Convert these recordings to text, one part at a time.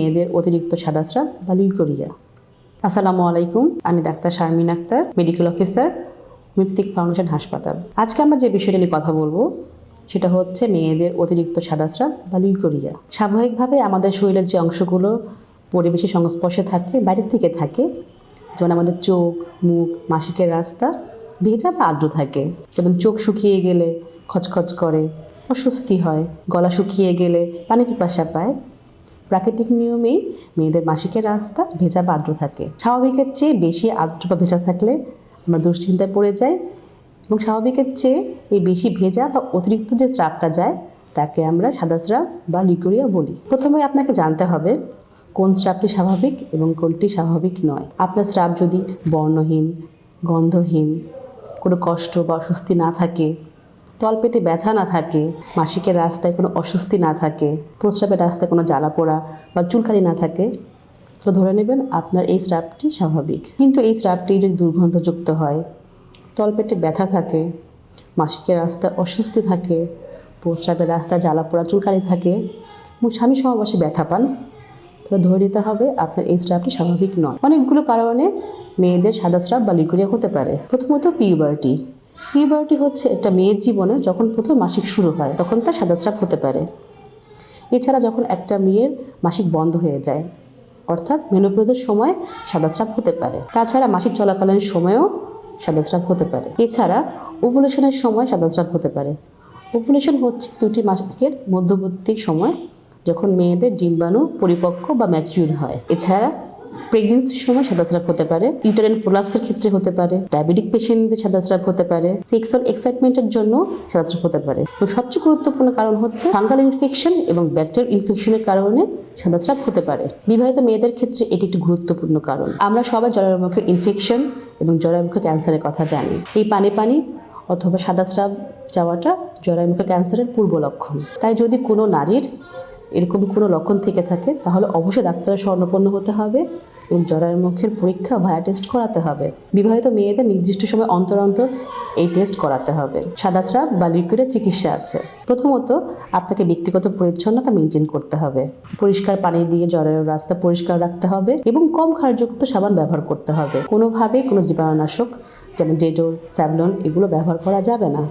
মেয়েদের অতিরিক্ত সাদাস্রাব বা লিউকোরিয়া আসসালামু আলাইকুম, আমি doctor Sharmin Akter, medical officer, মিপ্তিক ফাউন্ডেশন হাসপাতাল। আজকে আমরা যে বিষয়টা নিয়ে কথা বলব, সেটা হচ্ছে মেয়েদের অতিরিক্ত সাদাস্রাব বা লিউকোরিয়া স্বাভাবিকভাবে আমাদের শরীরের যে অংশগুলো পরিবেশের সংস্পর্শে থাকে, বাইরের থেকে থাকে, যেমন আমাদের চোখ, মুখ, মাসিকের রাস্তা, ভেজা বা আর্দ্র থাকে। যেমন চোখ শুকিয়ে গেলে খচখচ করে, অস্বস্তি হয়, গলা শুকিয়ে গেলে পানি পিপাসা পায় প্রাকৃতিক নিয়মেই মেয়েদের মাসিকের রাস্তা ভেজা বা আর্দ্র থাকে। স্বাভাবিকের চেয়ে বেশি আর্দ্র বা ভেজা থাকলে আমরা দুশ্চিন্তায় পড়ে যাই এবং স্বাভাবিকের চেয়ে এই বেশি ভেজা বা অতিরিক্ত যে স্রাবটা যায়, তাকে আমরা সাদা স্রাব বা লিকুরিয়া বলি। প্রথমে আপনাকে জানতে হবে কোন স্রাবটি স্বাভাবিক এবং কোনটি স্বাভাবিক নয়। আপনার স্রাব যদি বর্ণহীন, গন্ধহীন, কোনো কষ্ট বা অস্বস্তি না থাকে তলপেটে ব্যথা না থাকে, মাসিকের রাস্তায় কোনো অস্বস্তি না থাকে প্রস্রাবের রাস্তায় কোনো জ্বালা পোড়া বা চুলকানি না থাকে। তো ধরে নেবেন আপনার এই স্রাবটি স্বাভাবিক। কিন্তু এই স্রাবটি যদি দুর্গন্ধযুক্ত হয় তলপেটে ব্যথা থাকে, মাসিকের রাস্তায় অস্বস্তি থাকে প্রস্রাবের রাস্তায় জ্বালা পোড়া, চুলকানি থাকে, এবং স্বামী সহবাসে ব্যথা পান, তাহলে ধরে নিতে হবে আপনার এই স্রাবটি স্বাভাবিক নয়। অনেকগুলো কারণে মেয়েদের সাদা স্রাব বা লিকুরিয়া হতে পারে। প্রথমত পিউবার্টি পিউবার্টি হচ্ছে একটা মেয়ের জীবনে যখন প্রথম মাসিক শুরু হয়, তখন তার সাদা স্রাব হতে পারে। এছাড়া যখন একটা মেয়ের মাসিক বন্ধ হয়ে যায়, অর্থাৎ মেনোপোজের সময় সাদাস্রাব হতে পারে। তাছাড়া মাসিক চলাকালীন সময়েও সাদাস্রাব হতে পারে। এছাড়া ওভুলেশনের সময় সাদাস্রাব হতে পারে। ওভুলেশন হচ্ছে দুটি মাসিকের মধ্যবর্তী সময় যখন মেয়েদের ডিম্বাণু পরিপক্ক বা ম্যাচিউর হয়। এছাড়া প্রেগনেন্সির সময় সাদাস্রাব হতে পারে ইউটারেন প্রোলাপসের ক্ষেত্রে হতে পারে ডায়াবেটিক পেশেন্টদের সাদাস্রাব হতে পারে সেক্সুয়াল এক্সাইটমেন্টের জন্য সাদাস্রাব হতে পারে। তো সবচেয়ে গুরুত্বপূর্ণ কারণ হচ্ছে ফাঙ্গাল ইনফেকশন এবং ব্যাকটেরিয়াল ইনফেকশনের কারণে সাদাস্রাব হতে পারে। বিবাহিত মেয়েদের ক্ষেত্রে এটি একটি গুরুত্বপূর্ণ কারণ। আমরা সবাই জরায়ুমুখের ইনফেকশন এবং জরায়ুমুখের ক্যান্সারের কথা জানি। এই পানি পানি অথবা সাদাস্রাব যাওয়াটা জরায়ুমুখের ক্যান্সারের পূর্ব লক্ষণ। তাই যদি কোনো নারীর এরকম কোনো লক্ষণ থেকে থাকে, তাহলে অবশ্যই ডাক্তারের স্বর্ণপন্ন হতে হবে এবং জরায়ের মুখের পরীক্ষা ভায়া টেস্ট করাতে হবে। বিবাহিত মেয়েদের নির্দিষ্ট সময় অন্তর অন্তর এই টেস্ট করাতে হবে। সাদা স্রাব বা লিকুইডের চিকিৎসা আছে। প্রথমত, আপনাকে ব্যক্তিগত পরিচ্ছন্নতা মেনটেন করতে হবে। পরিষ্কার পানি দিয়ে জরায়ুর রাস্তা পরিষ্কার রাখতে হবে এবং কম ক্ষারযুক্ত সাবান ব্যবহার করতে হবে। কোনোভাবেই কোনো জীবাণুনাশক, যেমন ডেটল, স্যাভলন, এগুলো ব্যবহার করা যাবে না।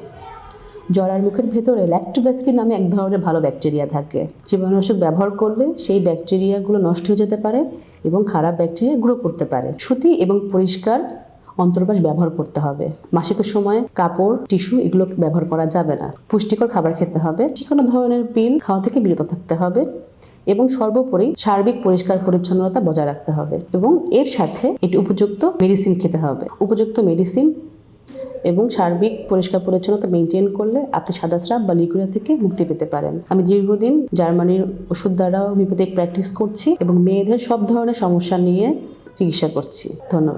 জরার মুখের ভেতরে ল্যাক্টোব্যাসকিন নামে এক ধরনের ভালো ব্যাকটেরিয়া থাকে। জীবাণুনাশক ব্যবহার করলে সেই ব্যাকটেরিয়াগুলো নষ্ট হয়ে যেতে পারে এবং খারাপ ব্যাকটেরিয়া গ্রো করতে পারে। সুতি এবং পরিষ্কার অন্তর্বাস ব্যবহার করতে হবে। মাসিকের সময় কাপড়, টিস্যু এগুলো ব্যবহার করা যাবে না। পুষ্টিকর খাবার খেতে হবে। যে কোনো ধরনের পিল খাওয়া থেকে বিরত থাকতে হবে এবং সর্বোপরি সার্বিক পরিষ্কার পরিচ্ছন্নতা বজায় রাখতে হবে এবং এর সাথে এটি উপযুক্ত মেডিসিন খেতে হবে। উপযুক্ত মেডিসিন এবং সার্বিক পরিষ্কার পরিচ্ছন্নতা মেনটেন করলে আপনি সাদা স্রাব বা লিকুরিয়া থেকে মুক্তি পেতে পারেন। আমি দীর্ঘদিন জার্মানির ওষুধ দ্বারা হোমিওপ্যাথিক প্র্যাকটিস করছি এবং মেয়েদের সব ধরনের সমস্যা নিয়ে চিকিৎসা করছি। ধন্যবাদ।